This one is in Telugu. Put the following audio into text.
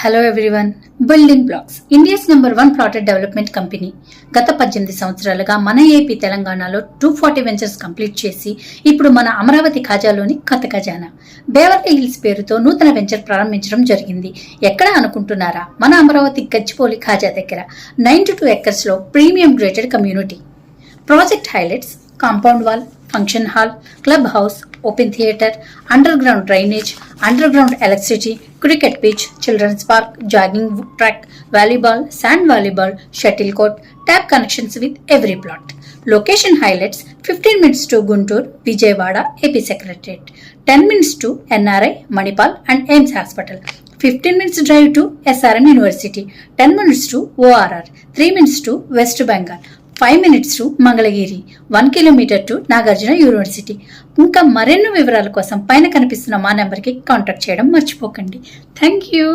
Hello everyone building blocks India's number one product development company గత పద్దెనిమిది సంవత్సరాలుగా మన ఏపీ తెలంగాణలో టూ ఫార్టీ వెంచర్స్ కంప్లీట్ చేసి ఇప్పుడు మన అమరావతి ఖాజాలోని కథ ఖజానా. బేవర్లీ హిల్స్ పేరుతో నూతన వెంచర్ ప్రారంభించడం జరిగింది. ఎక్కడ అనుకుంటున్నారా? మన అమరావతి గచ్చిపోలి ఖాజా దగ్గర ninety two ఎకర్స్లో premium gated community project highlights compound wall function hall club house open theatre, underground drainage, underground electricity, cricket pitch, children's park, jogging track, volleyball, sand volleyball, shuttle court. tap connections with every plot. Location highlights 15 minutes to Guntur, Vijayawada, AP Secretariat, 10 minutes to NRI, Manipal and AIMS Hospital, 15 minutes drive to SRM University, 10 minutes to ORR, 3 minutes to West Bengal, five minutes to Mangalagiri one kilometre to Nagarjuna university. ఇంకా మరెన్నో వివరాల కోసం పైన కనిపిస్తున్న మా నెంబర్కి కాంటాక్ట్ చేయడం మర్చిపోకండి. Thank you.